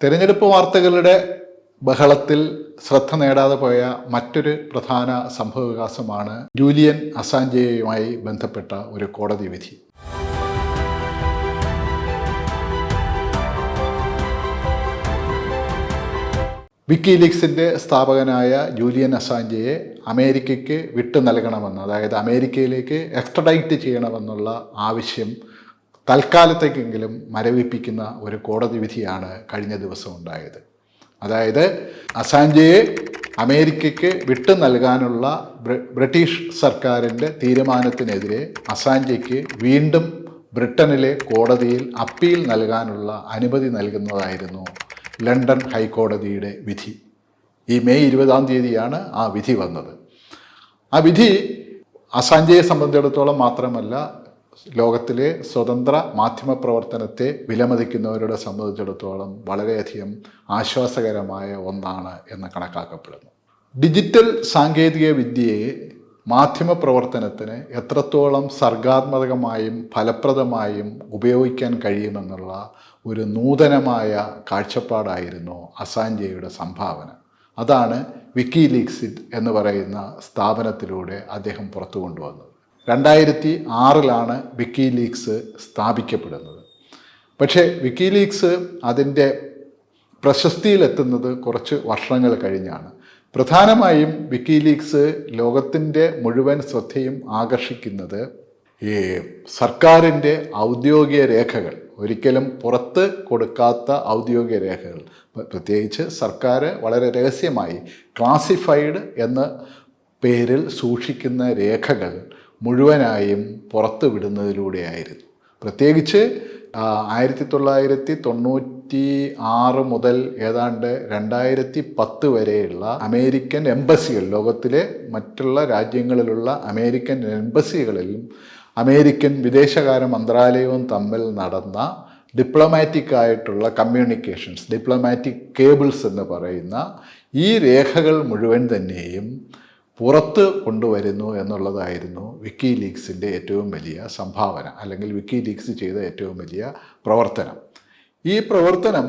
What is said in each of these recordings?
തെരഞ്ഞെടുപ്പ് വാർത്തകളുടെ ബഹളത്തിൽ ശ്രദ്ധ നേടാതെ പോയ മറ്റൊരു പ്രധാന സംഭവവികാസമാണ് ജൂലിയൻ അസാഞ്ചയുമായി ബന്ധപ്പെട്ട ഒരു കോടതി വിധി. വിക്കിലീക്സിന്റെ സ്ഥാപകനായ ജൂലിയൻ അസാഞ്ചയെ അമേരിക്കയ്ക്ക് വിട്ടു നൽകണമെന്ന് അതായത് അമേരിക്കയിലേക്ക് എക്സ്ട്രഡൈറ്റ് ചെയ്യണമെന്നുള്ള ആവശ്യം തൽക്കാലത്തേക്കെങ്കിലും മരവിപ്പിക്കുന്ന ഒരു കോടതി വിധിയാണ് കഴിഞ്ഞ ദിവസം ഉണ്ടായത്. അതായത് അസാഞ്ചയെ അമേരിക്കയ്ക്ക് വിട്ടു നൽകാനുള്ള ബ്രിട്ടീഷ് സർക്കാരിന്റെ തീരുമാനത്തിനെതിരെ അസാഞ്ചയ്ക്ക് വീണ്ടും ബ്രിട്ടനിലെ കോടതിയിൽ അപ്പീൽ നൽകാനുള്ള അനുമതി നൽകുന്നതായിരുന്നു ലണ്ടൻ ഹൈക്കോടതിയുടെ വിധി. ഈ മെയ് ഇരുപതാം തീയതിയാണ് ആ വിധി വന്നത്. ആ വിധി അസാഞ്ചയെ സംബന്ധിച്ചിടത്തോളം മാത്രമല്ല ലോകത്തിലെ സ്വതന്ത്ര മാധ്യമ പ്രവർത്തനത്തെ വിലമതിക്കുന്നവരുടെ സംബന്ധിച്ചിടത്തോളം വളരെയധികം ആശ്വാസകരമായ ഒന്നാണ് എന്ന് കണക്കാക്കപ്പെടുന്നു. ഡിജിറ്റൽ സാങ്കേതിക വിദ്യയെ മാധ്യമ പ്രവർത്തനത്തിന് എത്രത്തോളം സർഗാത്മകമായും ഫലപ്രദമായും ഉപയോഗിക്കാൻ കഴിയുമെന്നുള്ള ഒരു നൂതനമായ കാഴ്ചപ്പാടായിരുന്നു അസാഞ്ചയുടെ സംഭാവന. അതാണ് വിക്കി ലീക്സിറ്റ് എന്ന് പറയുന്ന സ്ഥാപനത്തിലൂടെ അദ്ദേഹം പുറത്തു കൊണ്ടുവന്നത് രണ്ടായിരത്തി ആറിലാണ് വിക്കി ലീഗ്സ് സ്ഥാപിക്കപ്പെടുന്നത്. പക്ഷേ വിക്കി ലീഗ്സ് അതിന്റെ പ്രശസ്തിയിലെത്തുന്നത് കുറച്ച് വർഷങ്ങൾ കഴിഞ്ഞാണ്. പ്രധാനമായും വിക്കി ലീഗ്സ് ലോകത്തിന്റെ മുഴുവൻ ശ്രദ്ധയും ആകർഷിക്കുന്നത് ഈ സർക്കാരിന്റെ ഔദ്യോഗിക രേഖകൾ ഒരിക്കലും പുറത്ത് കൊടുക്കാത്ത ഔദ്യോഗിക രേഖകൾ. പ്രത്യേകിച്ച് സർക്കാർ വളരെ രഹസ്യമായി ക്ലാസിഫൈഡ് എന്ന പേരിൽ സൂക്ഷിക്കുന്ന രേഖകൾ മുഴുവനായും പുറത്തു വിടുന്നതിലൂടെയായിരുന്നു പ്രത്യേകിച്ച് ആയിരത്തി തൊള്ളായിരത്തി തൊണ്ണൂറ്റി ആറ് മുതൽ ഏതാണ്ട് രണ്ടായിരത്തി പത്ത് വരെയുള്ള അമേരിക്കൻ എംബസികൾ ലോകത്തിലെ മറ്റുള്ള രാജ്യങ്ങളിലുള്ള അമേരിക്കൻ എംബസികളിലും അമേരിക്കൻ വിദേശകാര്യ മന്ത്രാലയവും തമ്മിൽ നടന്ന ഡിപ്ലോമാറ്റിക് ആയിട്ടുള്ള കമ്മ്യൂണിക്കേഷൻസ് ഡിപ്ലോമാറ്റിക് കേബിൾസ് എന്ന് പറയുന്ന ഈ രേഖകൾ മുഴുവൻ തന്നെയും പുറത്ത് കൊണ്ടുവരുന്നു എന്നുള്ളതായിരുന്നു വിക്കി ലീഗ്സിന്റെ ഏറ്റവും വലിയ സംഭാവന അല്ലെങ്കിൽ വിക്കി ലീഗ്സ് ചെയ്ത ഏറ്റവും വലിയ പ്രവർത്തനം. ഈ പ്രവർത്തനം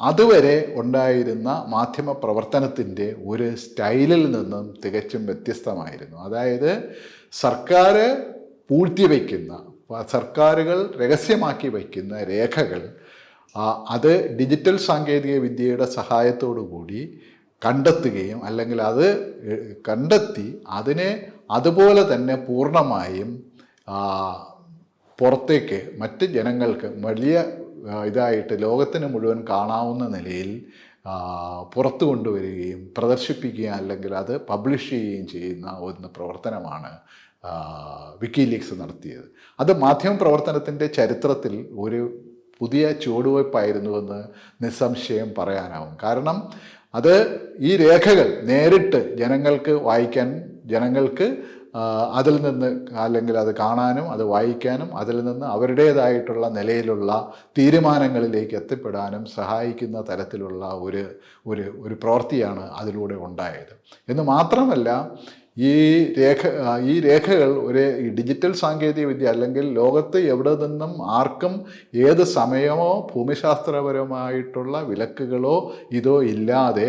അതുവരെ ഉണ്ടായിരുന്ന മാധ്യമ പ്രവർത്തനത്തിന്റെ ഒരു സ്റ്റൈലിൽ നിന്നും തികച്ചും വ്യത്യസ്തമായിരുന്നു. അതായത് സർക്കാർ പൂഴ്ത്തിവെക്കുന്ന സർക്കാരുകൾ രഹസ്യമാക്കി വയ്ക്കുന്ന രേഖകൾ അത് ഡിജിറ്റൽ സാങ്കേതിക വിദ്യയുടെ സഹായത്തോടു കൂടി കണ്ടെത്തുകയും അല്ലെങ്കിൽ അത് കണ്ടെത്തി അതിനെ അതുപോലെ തന്നെ പൂർണമായും പുറത്തേക്ക് മറ്റ് ജനങ്ങൾക്ക് വലിയ ഇതായിട്ട് ലോകത്തിന് മുഴുവൻ കാണാവുന്ന നിലയിൽ പുറത്തു കൊണ്ടുവരികയും പ്രദർശിപ്പിക്കുകയും അല്ലെങ്കിൽ അത് പബ്ലിഷ് ചെയ്യുകയും ചെയ്യുന്ന ഒരു പ്രവർത്തനമാണ് വിക്കിലീക്സ് നടത്തിയത്. അത് മാധ്യമ പ്രവർത്തനത്തിന്റെ ചരിത്രത്തിൽ ഒരു പുതിയ ചുവടുവയ്പ്പായിരുന്നുവെന്ന് നിസ്സംശയം പറയാനാവും. കാരണം അത് ഈ രേഖകൾ നേരിട്ട് ജനങ്ങൾക്ക് വായിക്കാൻ ജനങ്ങൾക്ക് അതിൽ നിന്ന് അല്ലെങ്കിൽ അത് കാണാനും അത് വായിക്കാനും അതിൽ നിന്ന് അവരുടേതായിട്ടുള്ള നിലയിലുള്ള തീരുമാനങ്ങളിലേക്ക് എത്തിപ്പെടാനും സഹായിക്കുന്ന തരത്തിലുള്ള ഒരു ഒരു ഒരു പ്രവൃത്തിയാണ് അതിലൂടെ ഉണ്ടായത്. എന്ന് മാത്രമല്ല ഈ രേഖ ഈ രേഖകൾ ഒരു ഡിജിറ്റൽ സാങ്കേതിക വിദ്യ അല്ലെങ്കിൽ ലോകത്ത് എവിടെ നിന്നും ആർക്കും ഏത് സമയമോ ഭൂമിശാസ്ത്രപരമായിട്ടുള്ള വിലക്കുകളോ ഇതോ ഇല്ലാതെ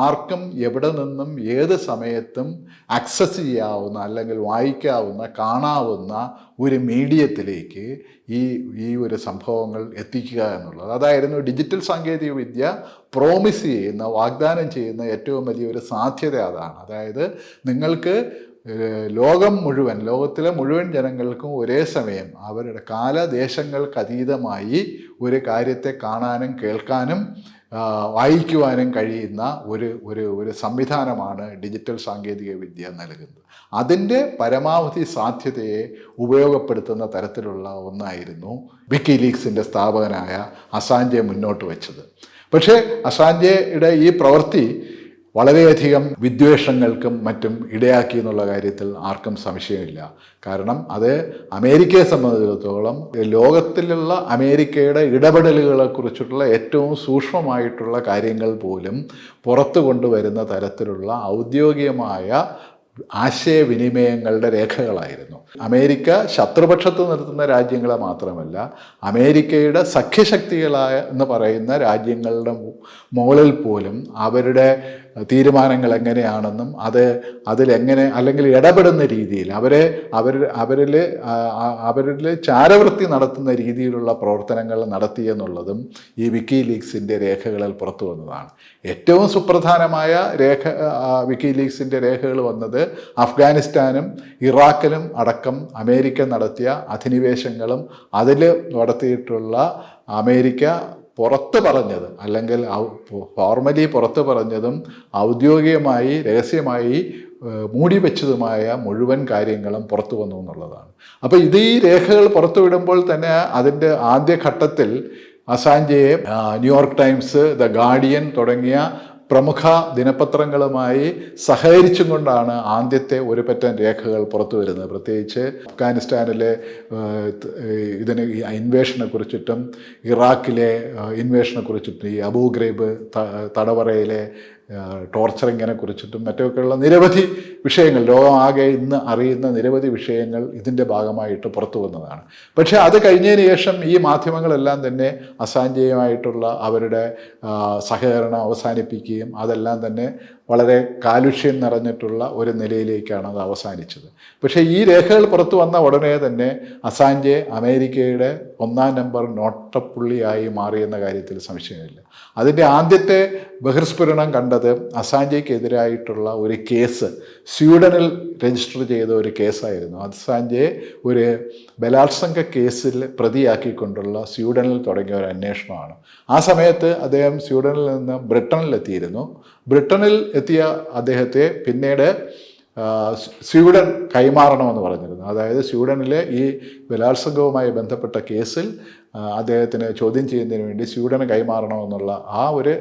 ആർക്കും എവിടെ നിന്നും ഏത് സമയത്തും ആക്സസ് ചെയ്യാവുന്ന അല്ലെങ്കിൽ വായിക്കാവുന്ന കാണാവുന്ന ഒരു മീഡിയത്തിലേക്ക് ഈ ഈ ഒരു സംഭവങ്ങൾ എത്തിക്കുക എന്നുള്ളത്. അതായിരുന്നു ഡിജിറ്റൽ സാങ്കേതിക വിദ്യ പ്രോമിസ് ചെയ്യുന്ന വാഗ്ദാനം ചെയ്യുന്ന ഏറ്റവും വലിയൊരു സാധ്യത അതാണ്. അതായത് നിങ്ങൾക്ക് ലോകം മുഴുവൻ ലോകത്തിലെ മുഴുവൻ ജനങ്ങൾക്കും ഒരേ സമയം അവരുടെ കാലദേശങ്ങൾക്ക് അതീതമായി ഒരു കാര്യത്തെ കാണാനും കേൾക്കാനും വായിക്കുവാനും കഴിയുന്ന ഒരു ഒരു ഒരു സംവിധാനമാണ് ഡിജിറ്റൽ സാങ്കേതിക വിദ്യ നൽകുന്നത്. അതിന്റെ പരമാവധി സാധ്യതയെ ഉപയോഗപ്പെടുത്തുന്ന തരത്തിലുള്ള ഒന്നായിരുന്നു വിക്കി വിക്കിലീക്സിന്റെ സ്ഥാപകനായ അസാഞ്ചെ മുന്നോട്ട് വെച്ചത്. പക്ഷേ അസാഞ്ചെയുടെ ഈ പ്രവൃത്തി വളരെയധികം വിദ്വേഷങ്ങൾക്കും മറ്റും ഇടയാക്കി എന്നുള്ള കാര്യത്തിൽ ആർക്കും സംശയമില്ല. കാരണം അത് അമേരിക്കയെ സംബന്ധിച്ചിടത്തോളം ലോകത്തിലുള്ള അമേരിക്കയുടെ ഇടപെടലുകളെക്കുറിച്ചിട്ടുള്ള ഏറ്റവും സൂക്ഷ്മമായിട്ടുള്ള കാര്യങ്ങൾ പോലും പുറത്തു കൊണ്ടുവരുന്ന തരത്തിലുള്ള ഔദ്യോഗികമായ ആശയവിനിമയങ്ങളുടെ രേഖകളായിരുന്നു. അമേരിക്ക ശത്രുപക്ഷത്ത് നിർത്തുന്ന രാജ്യങ്ങളെ മാത്രമല്ല അമേരിക്കയുടെ സഖ്യശക്തികളായ എന്ന് പറയുന്ന രാജ്യങ്ങളുടെ മുകളിൽ പോലും അവരുടെ തീരുമാനങ്ങൾ എങ്ങനെയാണെന്നും അത് അതിലെങ്ങനെ അല്ലെങ്കിൽ ഇടപെടുന്ന രീതിയിൽ അവരെ അവർ അവരിൽ അവരിൽ ചാരവൃത്തി നടത്തുന്ന രീതിയിലുള്ള പ്രവർത്തനങ്ങൾ നടത്തിയെന്നുള്ളതും ഈ വിക്കി ലീഗ്സിന്റെ രേഖകളിൽ പുറത്തു വന്നതാണ്. ഏറ്റവും സുപ്രധാനമായ രേഖ വിക്കി ലീഗ്സിന്റെ രേഖകൾ വന്നത് അഫ്ഗാനിസ്ഥാനും ഇറാഖിലും അടക്കം അമേരിക്ക നടത്തിയ അധിനിവേശങ്ങളും അതിൽ നടത്തിയിട്ടുള്ള അമേരിക്ക പുറത്ത് പറഞ്ഞത്. അല്ലെങ്കിൽ ഫോർമലി പുറത്ത് പറഞ്ഞതും ഔദ്യോഗികമായി രഹസ്യമായി മൂടി വെച്ചതുമായ മുഴുവൻ കാര്യങ്ങളും പുറത്തു വന്നു എന്നുള്ളതാണ്. അപ്പോൾ ഇത് ഈ രേഖകൾ പുറത്തുവിടുമ്പോൾ തന്നെ അതിന്റെ ആദ്യഘട്ടത്തിൽ അസാഞ്ചയെ New York Times the Guardian തുടങ്ങിയ പ്രമുഖ ദിനപത്രങ്ങളുമായി സഹകരിച്ചും കൊണ്ടാണ് ആദ്യത്തെ ഒരു പറ്റം രേഖകൾ പുറത്തു വരുന്നത്. പ്രത്യേകിച്ച് അഫ്ഗാനിസ്ഥാനിലെ ഇതിന് ഇൻവേഷനെ കുറിച്ചിട്ടും ഇറാഖിലെ ഇൻവേഷനെ കുറിച്ചിട്ടും ഈ അബൂ ഗ്രേബ് തടവറയിലെ ടോർച്ചറിങ്ങിനെ കുറിച്ചിട്ടും മറ്റൊക്കെയുള്ള നിരവധി വിഷയങ്ങൾ ലോകമാകെ ഇന്ന് അറിയുന്ന നിരവധി വിഷയങ്ങൾ ഇതിന്റെ ഭാഗമായിട്ട് പുറത്തു വന്നതാണ്. പക്ഷേ അത് കഴിഞ്ഞതിന് ശേഷം ഈ മാധ്യമങ്ങളെല്ലാം തന്നെ അസാഞ്ചയുമായിട്ടുള്ള അവരുടെ സഹകരണം അവസാനിപ്പിക്കുകയും അതെല്ലാം തന്നെ വളരെ കാലുഷ്യം നിറഞ്ഞിട്ടുള്ള ഒരു നിലയിലേക്കാണ് അത് അവസാനിച്ചത്. പക്ഷേ ഈ രേഖകൾ പുറത്തു വന്ന ഉടനെ തന്നെ അസാഞ്ചെ അമേരിക്കയുടെ ഒന്നാം നമ്പർ നോട്ടപ്പുള്ളിയായി മാറിയെന്ന കാര്യത്തിൽ സംശയമില്ല. അതിന്റെ ആദ്യത്തെ ബഹിർസ്ഫുരണം കണ്ടത് അസാഞ്ചയ്ക്കെതിരായിട്ടുള്ള ഒരു കേസ് സ്വീഡനിൽ രജിസ്റ്റർ ചെയ്ത ഒരു കേസായിരുന്നു. അസാഞ്ചയെ ഒരു ബലാത്സംഗ കേസിൽ പ്രതിയാക്കിക്കൊണ്ടുള്ള സ്വീഡനിൽ തുടങ്ങിയ ഒരു അന്വേഷണമാണ്. ആ സമയത്ത് അദ്ദേഹം സ്വീഡനിൽ നിന്ന് ബ്രിട്ടനിലെത്തിയിരുന്നു. ബ്രിട്ടനിൽ എത്തിയ അദ്ദേഹത്തെ പിന്നീട് സ്വീഡൻ കൈമാറണമെന്ന് പറഞ്ഞിരുന്നു. അതായത് സ്വീഡനിലെ ഈ ബലാത്സംഗവുമായി ബന്ധപ്പെട്ട കേസിൽ അദ്ദേഹത്തിന് ചോദ്യം ചെയ്യുന്നതിന് വേണ്ടി സ്വീഡന് കൈമാറണമെന്നുള്ള ആ ഒരു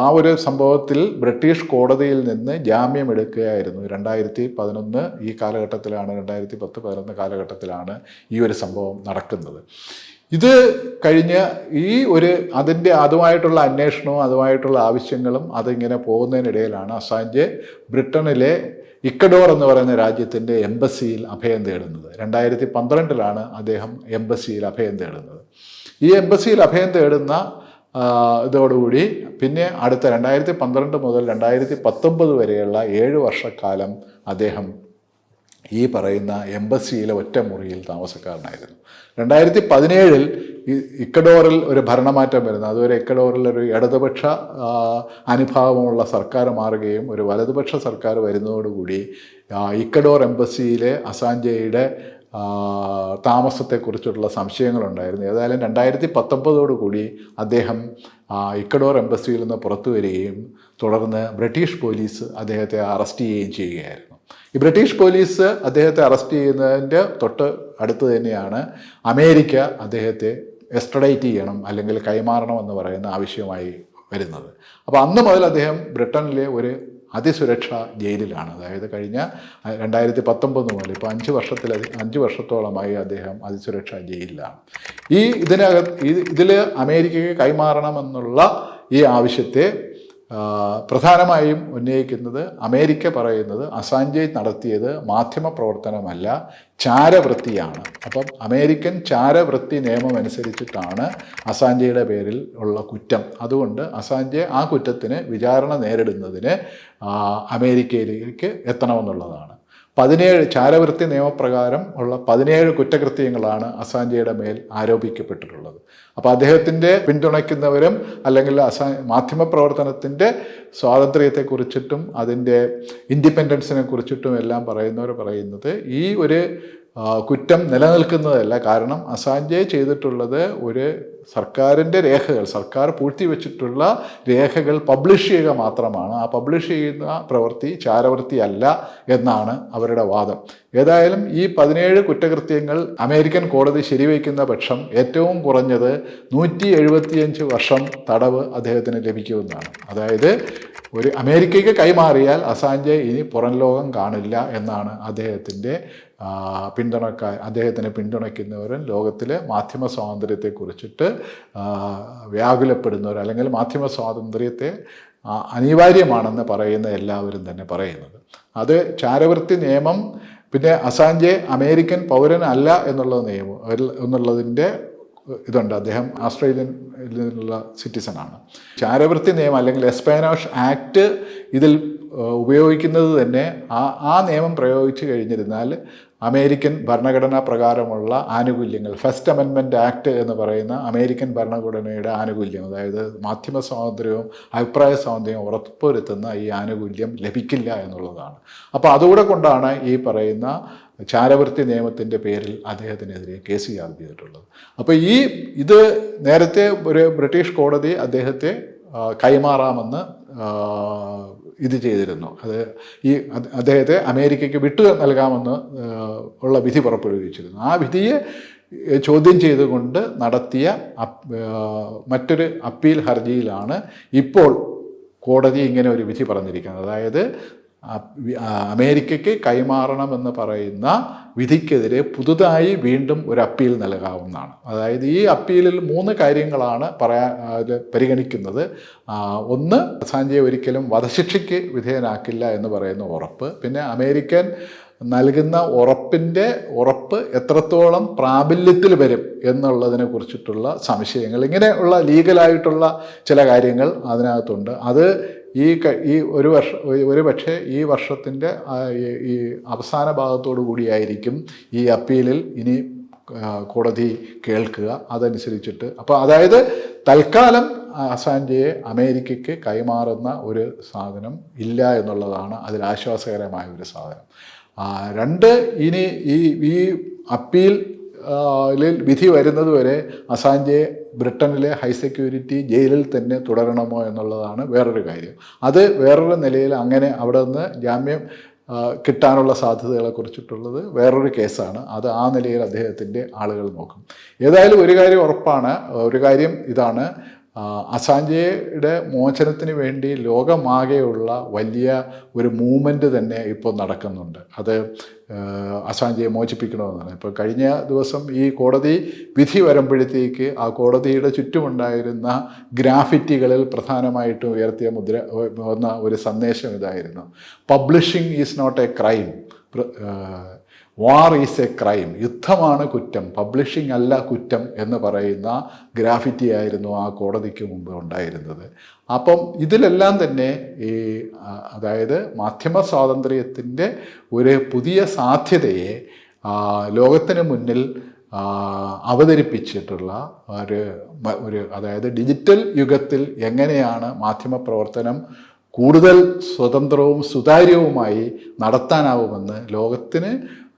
ആ ഒരു സംഭവത്തിൽ ബ്രിട്ടീഷ് കോടതിയിൽ നിന്ന് ജാമ്യം എടുക്കുകയായിരുന്നു. രണ്ടായിരത്തി പതിനൊന്ന് ഈ കാലഘട്ടത്തിലാണ് രണ്ടായിരത്തി പത്ത് പതിനൊന്ന് കാലഘട്ടത്തിലാണ് ഈ ഒരു സംഭവം നടക്കുന്നത്. ഇത് കഴിഞ്ഞ് ഈ ഒരു അതിന്റെ അതുമായിട്ടുള്ള അന്വേഷണവും അതുമായിട്ടുള്ള ആവശ്യങ്ങളും അതിങ്ങനെ പോകുന്നതിനിടയിലാണ് അസാഞ്ച് ബ്രിട്ടനിലെ ഇക്കഡോർ എന്ന് പറയുന്ന രാജ്യത്തിന്റെ എംബസിയിൽ അഭയം തേടുന്നത്. രണ്ടായിരത്തി പന്ത്രണ്ടിലാണ് അദ്ദേഹം എംബസിയിൽ അഭയം തേടുന്നത്. ഈ എംബസിയിൽ അഭയം തേടുന്ന ഇതോടുകൂടി പിന്നെ അടുത്ത രണ്ടായിരത്തി പന്ത്രണ്ട് മുതൽ രണ്ടായിരത്തി പത്തൊമ്പത് വരെയുള്ള ഏഴ് വർഷക്കാലം അദ്ദേഹം ഈ പറയുന്ന എംബസിയിലെ ഒറ്റ മുറിയിൽ താമസക്കാരനായിരുന്നു. രണ്ടായിരത്തി പതിനേഴിൽ ഇക്കഡോറിൽ ഒരു ഭരണമാറ്റം വരുന്നു. അതുവരെ ഇക്കഡോറിൽ ഒരു ഇടതുപക്ഷ അനുഭാവമുള്ള സർക്കാർ മാറുകയും ഒരു വലതുപക്ഷ സർക്കാർ വരുന്നതോടുകൂടി ഇക്കഡോർ എംബസിയിലെ അസാഞ്ചയുടെ താമസത്തെക്കുറിച്ചുള്ള സംശയങ്ങളുണ്ടായിരുന്നു. ഏതായാലും രണ്ടായിരത്തി പത്തൊമ്പതോടുകൂടി അദ്ദേഹം ഇക്കഡോർ എംബസിയിൽ നിന്ന് പുറത്തു വരികയും തുടർന്ന് ബ്രിട്ടീഷ് പോലീസ് അദ്ദേഹത്തെ അറസ്റ്റ് ചെയ്യുകയും ചെയ്യുകയായിരുന്നു. ഈ ബ്രിട്ടീഷ് പോലീസ് അദ്ദേഹത്തെ അറസ്റ്റ് ചെയ്യുന്നതിന്റെ തൊട്ട് അടുത്ത് തന്നെയാണ് അമേരിക്ക അദ്ദേഹത്തെ എസ്ട്രഡൈറ്റ് ചെയ്യണം അല്ലെങ്കിൽ കൈമാറണം എന്ന് പറയുന്ന ആവശ്യമായി വരുന്നത്. അപ്പോൾ അന്ന് മുതൽ അദ്ദേഹം ബ്രിട്ടനിലെ ഒരു അതിസുരക്ഷ ജയിലിലാണ്. അതായത് കഴിഞ്ഞ രണ്ടായിരത്തി പത്തൊമ്പത് മുതൽ ഇപ്പോൾ അഞ്ച് വർഷത്തിൽ അഞ്ച് വർഷത്തോളമായി അദ്ദേഹം അതിസുരക്ഷ ജയിലിലാണ്. ഈ ഇതിനകത്ത് ഇതിൽ അമേരിക്കയ്ക്ക് കൈമാറണമെന്നുള്ള ഈ ആവശ്യത്തെ പ്രധാനമായും ഉന്നയിക്കുന്നത് അമേരിക്ക പറയുന്നത് അസാഞ്ചെ നടത്തിയത് മാധ്യമ പ്രവർത്തനമല്ല ചാരവൃത്തിയാണ്. അപ്പം അമേരിക്കൻ ചാരവൃത്തി നിയമം അനുസരിച്ചിട്ടാണ് അസാഞ്ചയുടെ പേരിൽ ഉള്ള കുറ്റം. അതുകൊണ്ട് അസാഞ്ചെ ആ കുറ്റത്തിന് വിചാരണ നേരിടുന്നതിന് അമേരിക്കയിലേക്ക് എത്തണമെന്നുള്ളതാണ്. പതിനേഴ് ചാരവൃത്തി നിയമപ്രകാരം ഉള്ള പതിനേഴ് കുറ്റകൃത്യങ്ങളാണ് അസാഞ്ചയുടെ മേൽ ആരോപിക്കപ്പെട്ടിട്ടുള്ളത്. അപ്പോൾ അദ്ദേഹത്തിന്റെ പിന്തുണയ്ക്കുന്നവരും അല്ലെങ്കിൽ അസാ മാധ്യമപ്രവർത്തനത്തിന്റെ സ്വാതന്ത്ര്യത്തെക്കുറിച്ചിട്ടും അതിന്റെ ഇൻഡിപെൻഡൻസിനെ കുറിച്ചിട്ടും എല്ലാം പറയുന്നവർ പറയുന്നത് ഈ ഒരു കുറ്റം നിലനിൽക്കുന്നതല്ല. കാരണം അസാഞ്ചെ ചെയ്തിട്ടുള്ളത് ഒരു സർക്കാരിന്റെ രേഖകൾ സർക്കാർ പൂഴ്ത്തിവെച്ചിട്ടുള്ള രേഖകൾ പബ്ലിഷ് ചെയ്യുക മാത്രമാണ്. ആ പബ്ലിഷ് ചെയ്യുന്ന പ്രവൃത്തി ചാരവൃത്തി അല്ല എന്നാണ് അവരുടെ വാദം. ഏതായാലും ഈ പതിനേഴ് കുറ്റകൃത്യങ്ങൾ അമേരിക്കൻ കോടതി ശരിവയ്ക്കുന്ന പക്ഷം ഏറ്റവും കുറഞ്ഞത് നൂറ്റി എഴുപത്തിയഞ്ച് വർഷം തടവ് അദ്ദേഹത്തിന് ലഭിക്കുമെന്നാണ്. അതായത് ഒരു അമേരിക്കയ്ക്ക് കൈമാറിയാൽ അസാഞ്ചെ ഇനി പുറം ലോകം കാണില്ല എന്നാണ് അദ്ദേഹത്തിന്റെ പിന്തുണക്കാർ അദ്ദേഹത്തിനെ പിന്തുണയ്ക്കുന്നവരും ലോകത്തിലെ മാധ്യമ സ്വാതന്ത്ര്യത്തെക്കുറിച്ചിട്ട് വ്യാകുലപ്പെടുന്നവർ അല്ലെങ്കിൽ മാധ്യമ സ്വാതന്ത്ര്യത്തെ അനിവാര്യമാണെന്ന് പറയുന്ന എല്ലാവരും തന്നെ പറയുന്നത്. അത് ചാരവൃത്തി നിയമം പിന്നെ അസാഞ്ചെ അമേരിക്കൻ പൗരൻ അല്ല എന്നുള്ള നിയമം എന്നുള്ളതിന്റെ ഇതുണ്ട്. അദ്ദേഹം ആസ്ട്രേലിയനിലുള്ള സിറ്റിസണാണ്. ചാരവൃത്തി നിയമം അല്ലെങ്കിൽ എസ്പാനോഷ് ആക്ട് ഇതിൽ ഉപയോഗിക്കുന്നത് തന്നെ ആ ആ നിയമം പ്രയോഗിച്ചു കഴിഞ്ഞിരുന്നാൽ അമേരിക്കൻ ഭരണഘടനാ പ്രകാരമുള്ള ആനുകൂല്യങ്ങൾ ഫസ്റ്റ് അമെൻമെന്റ് ആക്ട് എന്ന് പറയുന്ന അമേരിക്കൻ ഭരണഘടനയുടെ ആനുകൂല്യം അതായത് മാധ്യമ സ്വാതന്ത്ര്യവും അഭിപ്രായ സ്വാതന്ത്ര്യവും ഉറപ്പുവരുത്തുന്ന ഈ ആനുകൂല്യം ലഭിക്കില്ല എന്നുള്ളതാണ്. അപ്പോൾ അതുകൂടെ കൊണ്ടാണ് ഈ പറയുന്ന ചാരവൃത്തി നിയമത്തിന്റെ പേരിൽ അദ്ദേഹത്തിനെതിരെ കേസ് ചാർജ് ചെയ്തിട്ടുള്ളത്. അപ്പോൾ ഈ ഇത് നേരത്തെ ഒരു ബ്രിട്ടീഷ് കോടതി അദ്ദേഹത്തെ കൈമാറാമെന്ന് ഇത് ചെയ്തിരുന്നു. അത് ഈ അദ്- അദ്ദേഹത്തെ അമേരിക്കയ്ക്ക് വിട്ടു നൽകാമെന്ന് ഉള്ള വിധി പുറപ്പെടുവിച്ചിരുന്നു. ആ വിധിയെ ചോദ്യം ചെയ്തുകൊണ്ട് നടത്തിയ മറ്റൊരു അപ്പീൽ ഹർജിയിലാണ് ഇപ്പോൾ കോടതി ഇങ്ങനെ ഒരു വിധി പറഞ്ഞിരിക്കുന്നത്. അതായത് അമേരിക്കയ്ക്ക് കൈമാറണമെന്ന് പറയുന്ന വിധിക്കെതിരെ പുതുതായി വീണ്ടും ഒരു അപ്പീൽ നൽകാവുന്നതാണ്. അതായത് ഈ അപ്പീലിൽ മൂന്ന് കാര്യങ്ങളാണ് പറയാ പരിഗണിക്കുന്നത്. ഒന്ന് സാഞ്ചിയെ ഒരിക്കലും വധശിക്ഷയ്ക്ക് വിധേയനാക്കില്ല എന്ന് പറയുന്ന ഉറപ്പ്. പിന്നെ അമേരിക്കൻ നൽകുന്ന ഉറപ്പിന്റെ ഉറപ്പ് എത്രത്തോളം പ്രാബല്യത്തിൽ വരും എന്നുള്ളതിനെ കുറിച്ചിട്ടുള്ള സംശയങ്ങൾ. ഇങ്ങനെയുള്ള ലീഗലായിട്ടുള്ള ചില കാര്യങ്ങൾ അതിനകത്തുണ്ട്. അത് ഈ ഈ ഒരു വർഷ ഒരു പക്ഷേ ഈ വർഷത്തിന്റെ ഈ- അവസാന ഭാഗത്തോടു കൂടിയായിരിക്കും ഈ അപ്പീലിൽ ഇനി കോടതി കേൾക്കുക. അതനുസരിച്ചിട്ട്. അപ്പോൾ അതായത് തൽക്കാലം അസാൻജയെ അമേരിക്കയ്ക്ക് കൈമാറുന്ന ഒരു സാധനം ഇല്ല എന്നുള്ളതാണ് അതിൽ ആശ്വാസകരമായ ഒരു സാധനം. രണ്ട് ഇനി ഈ ഈ അപ്പീൽ വിധി വരുന്നത് വരെ അസാഞ്ചെ ബ്രിട്ടനിലെ ഹൈ സെക്യൂരിറ്റി ജയിലിൽ തന്നെ തുടരണമോ എന്നുള്ളതാണ് വേറൊരു കാര്യം. അത് വേറൊരു നിലയിൽ അങ്ങനെ അവിടെ നിന്ന് ജാമ്യം കിട്ടാനുള്ള സാധ്യതകളെ കുറിച്ചിട്ടുള്ളത് വേറൊരു കേസാണ്. അത് ആ നിലയിൽ അദ്ദേഹത്തിന്റെ ആളുകൾ നോക്കും. ഏതായാലും ഒരു കാര്യം ഉറപ്പാണ്. ഒരു കാര്യം ഇതാണ്. അസാഞ്ചയുടെ മോചനത്തിന് വേണ്ടി ലോകമാകെയുള്ള വലിയ ഒരു മൂവ്മെന്റ് തന്നെ ഇപ്പോൾ നടക്കുന്നുണ്ട്. അത് അസാഞ്ചയെ മോചിപ്പിക്കണമെന്നാണ്. ഇപ്പോൾ കഴിഞ്ഞ ദിവസം ഈ കോടതി വിധി വരുമ്പോഴത്തേക്ക് ആ കോടതിയുടെ ചുറ്റുമുണ്ടായിരുന്ന ഗ്രാഫിറ്റികളിൽ പ്രധാനമായിട്ടും ഉയർത്തിയ മുദ്ര വന്ന ഒരു സന്ദേശം ഇതായിരുന്നു. Publishing is not a crime war is a crime യുദ്ധമാണ് കുറ്റം. പബ്ലിഷിംഗ് അല്ല കുറ്റം എന്ന് പറയുന്ന ഗ്രാഫിറ്റി ആയിരുന്നു ആ കോടതിക്ക് മുമ്പ് ഉണ്ടായിരുന്നത്. അപ്പം ഇതിലെല്ലാം തന്നെ ഈ അതായത് മാധ്യമ സ്വാതന്ത്ര്യത്തിന്റെ ഒരു പുതിയ സാധ്യതയെ ലോകത്തിന് മുന്നിൽ അവതരിപ്പിച്ചിട്ടുള്ള ഒരു ഒരു അതായത് ഡിജിറ്റൽ യുഗത്തിൽ എങ്ങനെയാണ് മാധ്യമ പ്രവർത്തനം കൂടുതൽ സ്വതന്ത്രവും സുതാര്യവുമായി നടത്താനാവുമെന്ന് ലോകത്തിന്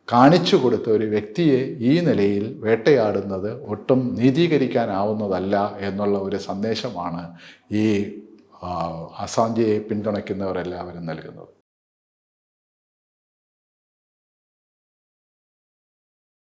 കാണിച്ചു കൊടുത്ത ഒരു വ്യക്തിയെ ഈ നിലയിൽ വേട്ടയാടുന്നത് ഒട്ടും നീതീകരിക്കാനാവുന്നതല്ല എന്നുള്ള ഒരു സന്ദേശമാണ് ഈ അസാഞ്ചിയെ പിന്തുണയ്ക്കുന്നവരെല്ലാവരും നൽകുന്നത്.